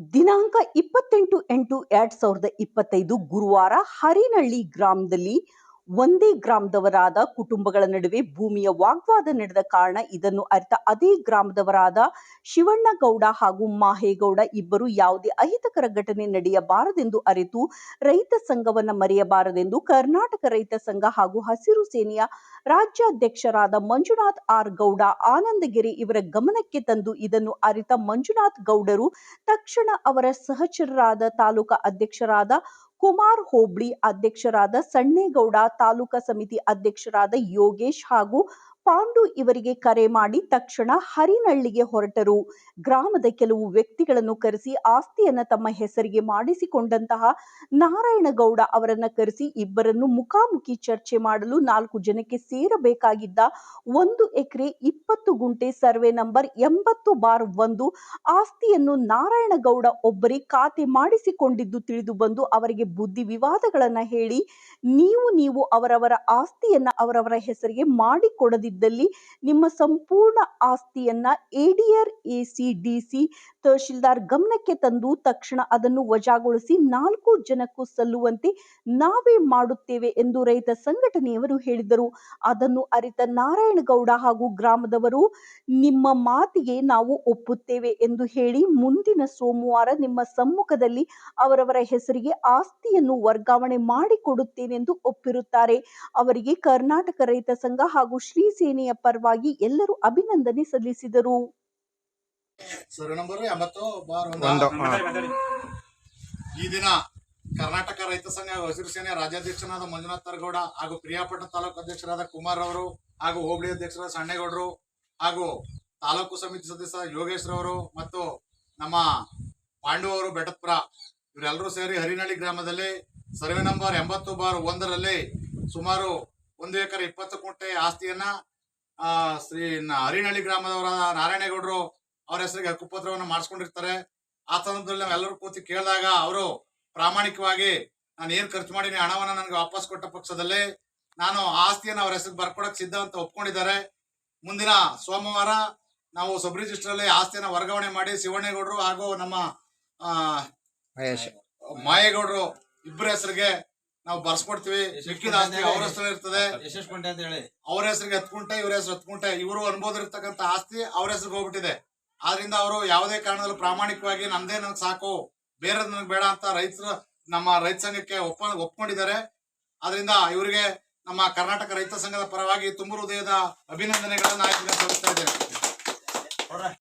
ದಿನಾಂಕ ಇಪ್ಪತ್ತೆಂಟು ಎಂಟು ಎರಡ್ ಸಾವಿರದ ಇಪ್ಪತ್ತೈದು ಗುರುವಾರ ಹರಿನಳ್ಳಿ ಗ್ರಾಮದಲ್ಲಿ ಒಂದೇ ಗ್ರಾಮದವರಾದ ಕುಟುಂಬಗಳ ನಡುವೆ ಭೂಮಿಯ ವಾಗ್ವಾದ ನಡೆದ ಕಾರಣ ಇದನ್ನು ಅರಿತ ಅದೇ ಗ್ರಾಮದವರಾದ ಶಿವಣ್ಣಗೌಡ ಹಾಗೂ ಮಾಹೇಗೌಡ ಇಬ್ಬರು ಯಾವುದೇ ಅಹಿತಕರ ಘಟನೆ ನಡೆಯಬಾರದೆಂದು ಅರಿತು ರೈತ ಸಂಘವನ್ನು ಮರೆಯಬಾರದೆಂದು ಕರ್ನಾಟಕ ರೈತ ಸಂಘ ಹಾಗೂ ಹಸಿರು ಸೇನೆಯ ರಾಜ್ಯಾಧ್ಯಕ್ಷರಾದ ಮಂಜುನಾಥ್ ಆರ್ ಗೌಡ, ಆನಂದಗಿರಿ ಇವರ ಗಮನಕ್ಕೆ ತಂದು ಇದನ್ನು ಅರಿತ ಮಂಜುನಾಥ್ ಗೌಡರು ತಕ್ಷಣ ಅವರ ಸಹಚರರಾದ ತಾಲೂಕಾ ಅಧ್ಯಕ್ಷರಾದ ಕುಮಾರ್ ಹೋಬ್ಳಿ ಅಧ್ಯಕ್ಷರಾದ ಸಣ್ಣೇಗೌಡ ತಾಲೂಕಾ ಸಮಿತಿ ಅಧ್ಯಕ್ಷರಾದ ಯೋಗೇಶ್ ಹಾಗೂ ಪಾಂಡು ಇವರಿಗೆ ಕರೆ ಮಾಡಿ ತಕ್ಷಣ ಹರಿನಳ್ಳಿಗೆ ಹೊರಟರು. ಗ್ರಾಮದ ಕೆಲವು ವ್ಯಕ್ತಿಗಳನ್ನು ಕರೆಸಿ ಆಸ್ತಿಯನ್ನ ತಮ್ಮ ಹೆಸರಿಗೆ ಮಾಡಿಸಿಕೊಂಡಂತಹ ನಾರಾಯಣಗೌಡ ಅವರನ್ನು ಕರೆಸಿ ಇಬ್ಬರನ್ನು ಮುಖಾಮುಖಿ ಚರ್ಚೆ ಮಾಡಲು ನಾಲ್ಕು ಜನಕ್ಕೆ ಸೇರಬೇಕಾಗಿದ್ದ ಒಂದು ಎಕರೆ ಇಪ್ಪತ್ತು ಗುಂಟೆ ಸರ್ವೆ ನಂಬರ್ ಎಂಬತ್ತು ಬಾರ್ ಒಂದು ಆಸ್ತಿಯನ್ನು ನಾರಾಯಣಗೌಡ ಒಬ್ಬರೇ ಖಾತೆ ಮಾಡಿಸಿಕೊಂಡಿದ್ದು ತಿಳಿದು ಬಂದು ಅವರಿಗೆ ಬುದ್ಧಿ ವಿವಾದಗಳನ್ನು ಹೇಳಿ, ನೀವು ನೀವು ಅವರವರ ಆಸ್ತಿಯನ್ನ ಅವರವರ ಹೆಸರಿಗೆ ಮಾಡಿಕೊಡದಿದ್ದಲ್ಲಿ ನಿಮ್ಮ ಸಂಪೂರ್ಣ ಆಸ್ತಿಯನ್ನ ಎಡಿಆರ್ ಸಿ ತಹಶೀಲ್ದಾರ್ ಗಮನಕ್ಕೆ ತಂದು ತಕ್ಷಣ ಅದನ್ನು ವಜಾಗೊಳಿಸಿ ನಾಲ್ಕು ಜನಕ್ಕೂ ಸಲ್ಲುವಂತೆ ನಾವೇ ಮಾಡುತ್ತೇವೆ ಎಂದು ರೈತ ಸಂಘಟನೆಯವರು ಹೇಳಿದರು. ಅದನ್ನು ಅರಿತ ನಾರಾಯಣಗೌಡ ಹಾಗೂ ಗ್ರಾಮದವರು, ನಿಮ್ಮ ಮಾತಿಗೆ ನಾವು ಒಪ್ಪುತ್ತೇವೆ ಎಂದು ಹೇಳಿ ಮುಂದಿನ ಸೋಮವಾರ ನಿಮ್ಮ ಸಮ್ಮುಖದಲ್ಲಿ ಅವರವರ ಹೆಸರಿಗೆ ಆಸ್ತಿಯನ್ನು ವರ್ಗಾವಣೆ ಮಾಡಿಕೊಡುತ್ತೇನೆಂದು ಒಪ್ಪಿರುತ್ತಾರೆ. ಅವರಿಗೆ ಕರ್ನಾಟಕ ರೈತ ಸಂಘ ಹಾಗೂ ಶ್ರೀ ಸೇನೆಯ ಪರವಾಗಿ ಎಲ್ಲರೂ ಅಭಿನಂದನೆ ಸಲ್ಲಿಸಿದರು. ಈ ದಿನ ಕರ್ನಾಟಕ ರೈತ ಸಂಘ ಹಾಗೂ ಹಸಿರು ಸೇನೆ ರಾಜ್ಯಾಧ್ಯಕ್ಷರಾದ ಮಂಜುನಾಥ್ ತರಗೌಡ ಹಾಗೂ ಪ್ರಿಯಾಪಟ್ಟಣ ತಾಲೂಕು ಅಧ್ಯಕ್ಷರಾದ ಕುಮಾರ್ ಅವರು ಹಾಗೂ ಹೋಬಳಿ ಅಧ್ಯಕ್ಷರಾದ ಸಣ್ಣೇಗೌಡರು ಹಾಗೂ ತಾಲೂಕು ಸಮಿತಿ ಸದಸ್ಯ ಯೋಗೇಶ್ ರವರು ಮತ್ತು ನಮ್ಮ ಪಾಂಡು ಅವರು ಬೆಟತ್ಪುರ ಇವರೆಲ್ಲರೂ ಸೇರಿ ಹರಿನಳ್ಳಿ ಗ್ರಾಮದಲ್ಲಿ ಸರ್ವೆ ನಂಬರ್ ಎಂಬತ್ತು ಬಾರ್ ಒಂದರಲ್ಲಿ ಸುಮಾರು ಒಂದು ಎಕರೆ ಇಪ್ಪತ್ತು ಕುಂಟೆ ಆಸ್ತಿಯನ್ನ ಆ, ಶ್ರೀ ಹರಿನಹಳ್ಳಿ ಗ್ರಾಮದವರಾದ ನಾರಾಯಣೇಗೌಡರು ಅವರ ಹೆಸರಿಗೆ ಹಕ್ಕುಪತ್ರವನ್ನು ಮಾಡಿಸ್ಕೊಂಡಿರ್ತಾರೆ. ಆ ಸಂದರ್ಭದಲ್ಲಿ ನಾವೆಲ್ಲರೂ ಕೂತಿ ಕೇಳಿದಾಗ ಅವರು ಪ್ರಾಮಾಣಿಕವಾಗಿ ನಾನು ಏನ್ ಖರ್ಚು ಮಾಡೀನಿ ಹಣವನ್ನ ನನಗೆ ವಾಪಸ್ ಕೊಟ್ಟ ಪಕ್ಷದಲ್ಲಿ ನಾನು ಆಸ್ತಿಯನ್ನು ಅವರ ಹೆಸರಿಗೆ ಬರ್ಕೊಡಕ್ ಸಿದ್ಧ ಅಂತ ಒಪ್ಕೊಂಡಿದ್ದಾರೆ. ಮುಂದಿನ ಸೋಮವಾರ ನಾವು ಸಬ್ ರಿಜಿಸ್ಟರ್ ಅಲ್ಲಿ ಆಸ್ತಿಯನ್ನ ವರ್ಗಾವಣೆ ಮಾಡಿ ಶಿವಣ್ಣೇಗೌಡರು ಹಾಗೂ ನಮ್ಮ ಮಾಯೇಗೌಡರು ಇಬ್ಬರ ಹೆಸರಿಗೆ ನಾವು ಬರ್ಸ್ಕೊಡ್ತೀವಿ. ಮಿಕ್ಕಿದ ಆಸ್ತಿ ಅವ್ರ ಹೆಸರು ಇರ್ತದೆ. ಅಂತ ಹೇಳಿ. ಅವ್ರ ಹೆಸರಿಗೆ ಹತ್ತು ಇವರ ಇವ್ರ ಹೆಸರು ಹತ್ತು ಕುಂಟೆ ಇವರು ಅನ್ಬೋದಿರ್ತಕ್ಕಂಥ ಆಸ್ತಿ ಅವ್ರ ಹೆಸರಿಗೆ ಹೋಗ್ಬಿಟ್ಟಿದೆ. ಆದ್ರಿಂದ ಅವರು ಯಾವುದೇ ಕಾರಣದಲ್ಲೂ ಪ್ರಾಮಾಣಿಕವಾಗಿ ನಮ್ದೇ ನನಗೆ ಸಾಕು ಬೇರೆ ನನಗೆ ಬೇಡ ಅಂತ ರೈತರು ನಮ್ಮ ರೈತ ಸಂಘಕ್ಕೆ ಒಪ್ಪ ಒಪ್ಕೊಂಡಿದ್ದಾರೆ. ಆದ್ರಿಂದ ಇವರಿಗೆ ನಮ್ಮ ಕರ್ನಾಟಕ ರೈತ ಸಂಘದ ಪರವಾಗಿ ತುಂಬು ಹೃದಯದ ಅಭಿನಂದನೆಗಳನ್ನು ಆಯ್ಕೆ ಸಲ್ಲಿಸ್ತಾ ಇದ್ದೇನೆ.